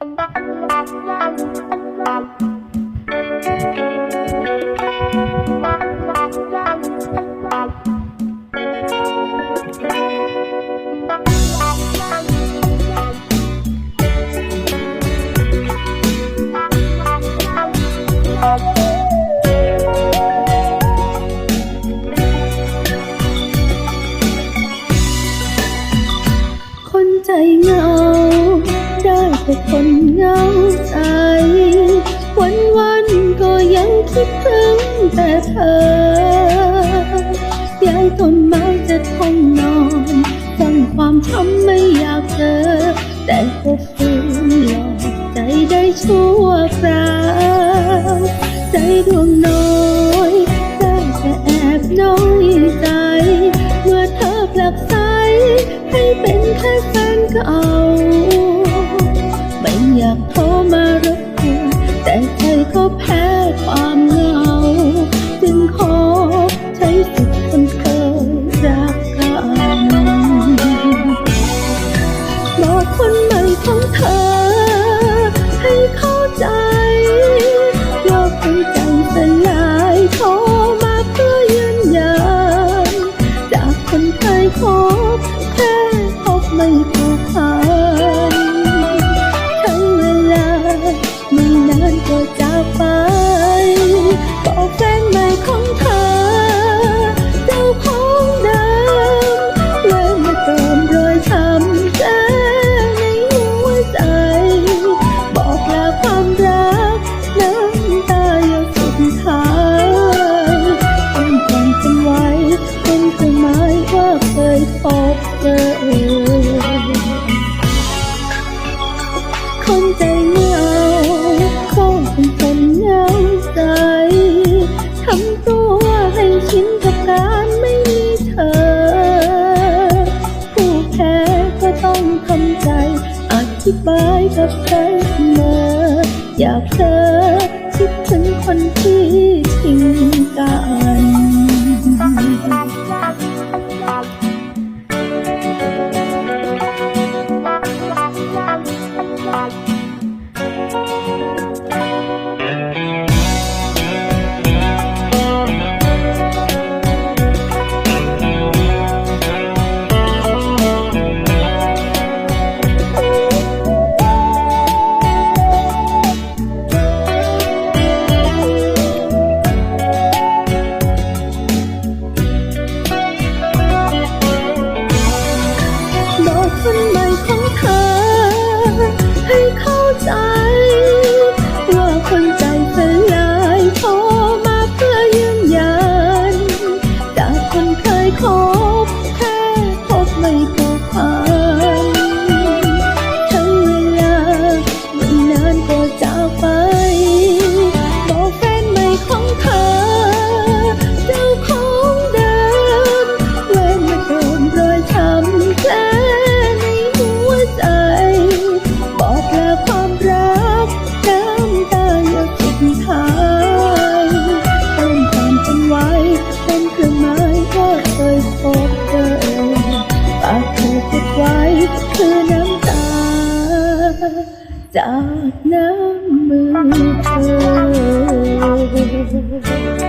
Thank you. แต่คนเงาใจวันวันก็ยังคิดถึงแต่เธอย้ายต้นไม้จะทงนอนฟังความช้ำไม่อยากเจอ แต่ก็ฝืนหลอกใจได้ชั่วคราวใจดวงน้อยได้แต่แอบน้อยใจ เมื่อเธอผลัก khóc thế khóc mây cuộc ai คนใจเหงาคปนคนเหงาใจทำตัวให้ชินกับการไม่มีเธอ ผู้แพ้ก็ต้องทำใจ อธิบายกับใครมาอยากเธอคิดถึงคน จากน้ำมือเธอ